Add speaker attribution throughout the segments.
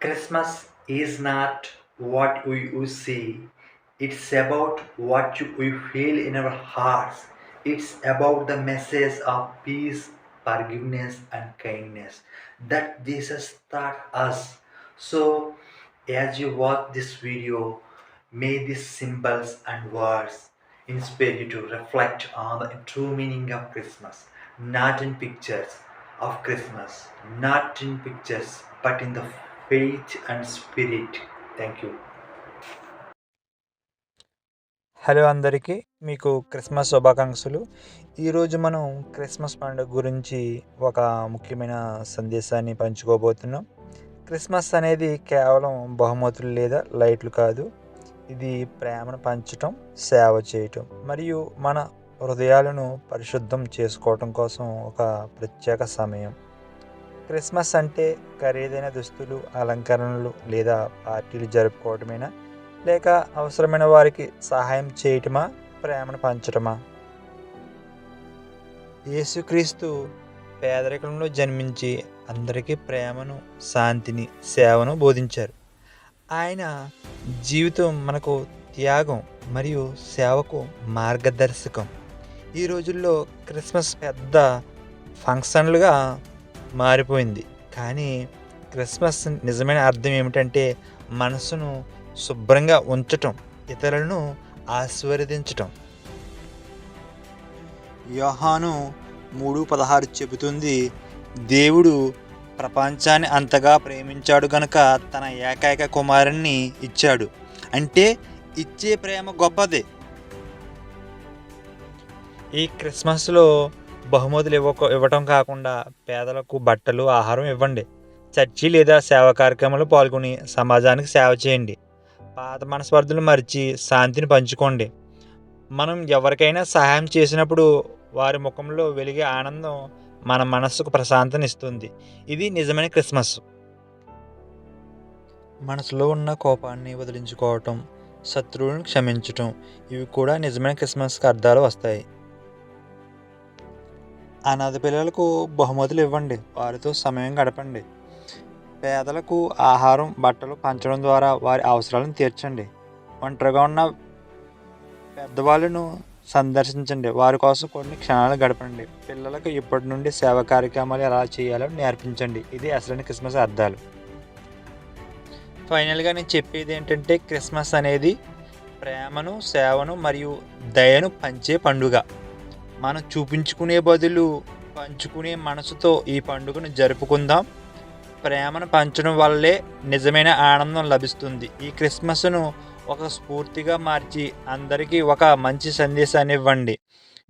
Speaker 1: Christmas is not what we, we see, it's about what you, we feel in our hearts. It's about the message of peace, forgiveness, and kindness that Jesus taught us. So, as you watch this video, may these symbols and words inspire you to reflect on the true meaning of Christmas, not in pictures of Christmas, not in pictures, but in the faith and spirit thank you
Speaker 2: hello అందరికీ మీకు Christmas శుభాకాంక్షలు. ఈరోజు మనం Christmas పండుగ గురించి ఒక ముఖ్యమైన సందేశాన్ని పంచుకోబోతున్నాం. క్రిస్మస్ అనేది కేవలం బహుమతులు లేదా లైట్లు కాదు. ఇది ప్రేమను పంచటం సేవ చేయటం మరియు మన హృదయాలను పరిశుద్ధం చేసుకోవటం కోసం ఒక ప్రత్యేక సమయం. క్రిస్మస్ అంటే ఖరీదైన దుస్తులు అలంకరణలు లేదా పార్టీలు జరుపుకోవటమేనా? లేక అవసరమైన వారికి సహాయం చేయటమా? ప్రేమను పంచటమా? యేసుక్రీస్తు పేదరికంలో జన్మించి అందరికీ ప్రేమను శాంతిని సేవను బోధించారు. ఆయన జీవితం మనకు త్యాగం మరియు సేవకు మార్గదర్శకం. ఈ రోజుల్లో క్రిస్మస్ పెద్ద ఫంక్షన్లుగా మారిపోయింది. కానీ క్రిస్మస్ నిజమైన అర్థం ఏమిటంటే మనసును శుభ్రంగా ఉంచటం ఇతరులను ఆశీర్వదించటం. యోహాను మూడు పదహారు చెబుతుంది దేవుడు ప్రపంచాన్ని అంతగా ప్రేమించాడు గనుక తన ఏకైక కుమారుణ్ణి ఇచ్చాడు. అంటే ఇచ్చే ప్రేమ గొప్పదే. ఈ క్రిస్మస్లో బహుమతులు ఇవ్వక ఇవ్వటం కాకుండా పేదలకు బట్టలు ఆహారం ఇవ్వండి. చర్చి లేదా సేవా కార్యక్రమాలు పాల్గొని సమాజానికి సేవ చేయండి. పాత మనస్పర్ధలు మరిచి శాంతిని పంచుకోండి. మనం ఎవరికైనా సహాయం చేసినప్పుడు వారి ముఖంలో వెలిగే ఆనందం మన మనస్సుకు ప్రశాంతనిస్తుంది ఇది నిజమైన క్రిస్మస్. మనసులో ఉన్న కోపాన్ని వదిలించుకోవటం శత్రువులను క్షమించటం ఇవి కూడా నిజమైన క్రిస్మస్కి అర్థాలు వస్తాయి. అనాథ పిల్లలకు బహుమతులు ఇవ్వండి. వారితో సమయం గడపండి. పేదలకు ఆహారం బట్టలు పంచడం ద్వారా వారి అవసరాలను తీర్చండి. ఒంటరిగా ఉన్న పెద్దవాళ్ళను సందర్శించండి. వారి కోసం కొన్ని క్షణాలు గడపండి. పిల్లలకు ఇప్పటి నుండి సేవా కార్యక్రమాలు ఎలా చేయాలో నేర్పించండి. ఇది అసలైన క్రిస్మస్ అర్థాలు. ఫైనల్గా నేను చెప్పేది ఏంటంటే క్రిస్మస్ అనేది ప్రేమను సేవను మరియు దయను పంచే పండుగ. మనం చూపించుకునే బదులు పంచుకునే మనసుతో ఈ పండుగను జరుపుకుందాం. ప్రేమను పంచడం వల్లే నిజమైన ఆనందం లభిస్తుంది. ఈ క్రిస్మస్ను ఒక స్ఫూర్తిగా మార్చి అందరికీ ఒక మంచి సందేశాన్ని ఇవ్వండి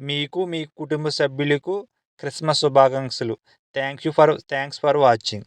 Speaker 2: మీకు మీ కుటుంబ సభ్యులకు క్రిస్మస్ శుభాకాంక్షలు. Thank you for thanks for watching.